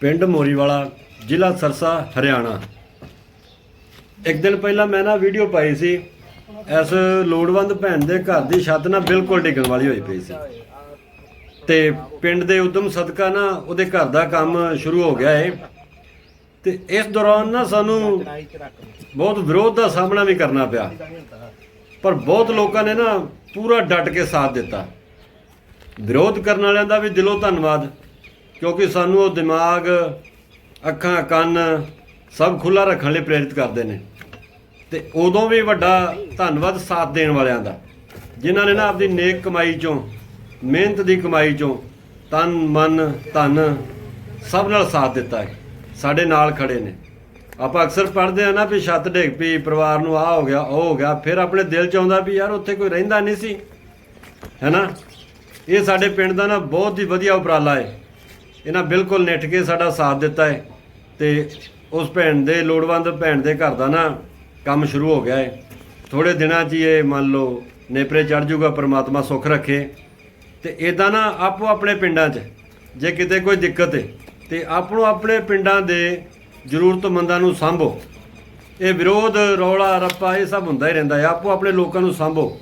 ਪਿੰਡ ਮੋਰੀਵਾਲਾ, ਜ਼ਿਲ੍ਹਾ ਸਰਸਾ, ਹਰਿਆਣਾ। ਇੱਕ ਦਿਨ ਪਹਿਲਾਂ ਮੈਂ ਨਾ ਵੀਡੀਓ ਪਾਈ ਸੀ। ਇਸ ਲੋੜਵੰਦ ਭੈਣ ਦੇ ਘਰ ਦੀ ਛੱਤ ਨਾ ਬਿਲਕੁਲ ਡਿੱਗਣ ਵਾਲੀ ਹੋਈ ਪਈ ਸੀ। ਤੇ ਪਿੰਡ ਦੇ ਉਦਮ ਸਦਕਾ ਨਾ ਉਹਦੇ ਘਰ ਦਾ ਕੰਮ ਸ਼ੁਰੂ ਹੋ ਗਿਆ ਏ। ਤੇ ਇਸ ਦੌਰਾਨ ਨਾ ਸਾਨੂੰ ਬਹੁਤ ਵਿਰੋਧ ਦਾ ਸਾਹਮਣਾ ਵੀ ਕਰਨਾ ਪਿਆ। ਪਰ ਬਹੁਤ ਲੋਕਾਂ ਨੇ ਨਾ ਪੂਰਾ ਡਟ ਕੇ ਸਾਥ ਦਿੱਤਾ। ਵਿਰੋਧ ਕਰਨ ਵਾਲਿਆਂ ਦਾ ਵੀ ਦਿਲੋਂ ਧੰਨਵਾਦ। ਕਿਉਂਕਿ ਸਾਨੂੰ ਉਹ ਦਿਮਾਗ, ਅੱਖਾਂ, ਕੰਨ ਸਭ ਖੁੱਲਾ ਰੱਖਣ ਲਈ ਪ੍ਰੇਰਿਤ ਕਰਦੇ ਨੇ। ਤੇ ਉਦੋਂ ਵੀ ਵੱਡਾ ਧੰਨਵਾਦ ਸਾਥ ਦੇਣ ਵਾਲਿਆਂ ਦਾ, ਜਿਨ੍ਹਾਂ ਨੇ ਨਾ ਆਪਦੀ ਨੇਕ ਕਮਾਈ ਚੋਂ, ਮਿਹਨਤ ਦੀ ਕਮਾਈ ਚੋਂ ਤਨ, ਮਨ, ਧਨ ਸਭ ਨਾਲ ਸਾਥ ਦਿੱਤਾ ਹੈ। ਸਾਡੇ ਨਾਲ ਖੜੇ ਨੇ। ਆਪਾਂ ਅਕਸਰ ਪੜ੍ਹਦੇ ਆ ਨਾ ਵੀ ਛੱਤ ਡਿੱਗ ਪਈ, ਪਰਿਵਾਰ ਨੂੰ ਆ ਹੋ ਗਿਆ, ਉਹ ਹੋ ਗਿਆ, ਫਿਰ ਆਪਣੇ ਦਿਲ ਚ ਆਉਂਦਾ ਵੀ ਯਾਰ ਉੱਥੇ ਕੋਈ ਰਹਿੰਦਾ ਨਹੀਂ ਸੀ। ਹੈਨਾ ਇਹ ਸਾਡੇ ਪਿੰਡ ਦਾ ਨਾ ਬਹੁਤ ਹੀ ਵਧੀਆ ਉਪਰਾਲਾ ਹੈ। ਇਹਨਾਂ ਬਿਲਕੁਲ ਨਿੱਠ ਕੇ ਸਾਡਾ ਸਾਥ ਦਿੱਤਾ ਹੈ ਤੇ ਉਸ ਭੈਣ ਦੇ ਲੋੜਵੰਦ ਭੈਣ ਦੇ ਘਰ ਦਾ ਨਾ ਕੰਮ ਸ਼ੁਰੂ ਹੋ ਗਿਆ ਹੈ। ਥੋੜੇ ਦਿਨਾਂ 'ਚ ਹੀ ਇਹ ਮੰਨ ਲਓ ਨੇਪਰੇ ਚੜ ਜਾਊਗਾ ਪਰਮਾਤਮਾ ਸੁੱਖ ਰੱਖੇ। ਤੇ ਇਦਾਂ ਨਾ ਆਪੋ ਆਪਣੇ ਪਿੰਡਾਂ 'ਚ, ਜੇ ਕਿਤੇ ਕੋਈ ਦਿੱਕਤ ਹੈ ਤੇ ਆਪੋ ਆਪਣੇ ਪਿੰਡਾਂ ਦੇ ਜ਼ਰੂਰਤਮੰਦਾਂ ਨੂੰ ਸੰਭੋ। ਇਹ ਵਿਰੋਧ, ਰੌਲਾ, ਰੱਪਾ ਇਹ ਸਭ ਹੁੰਦਾ ਹੀ ਰਹਿੰਦਾ ਹੈ। ਆਪੋ ਆਪਣੇ ਲੋਕਾਂ ਨੂੰ ਸੰਭੋ।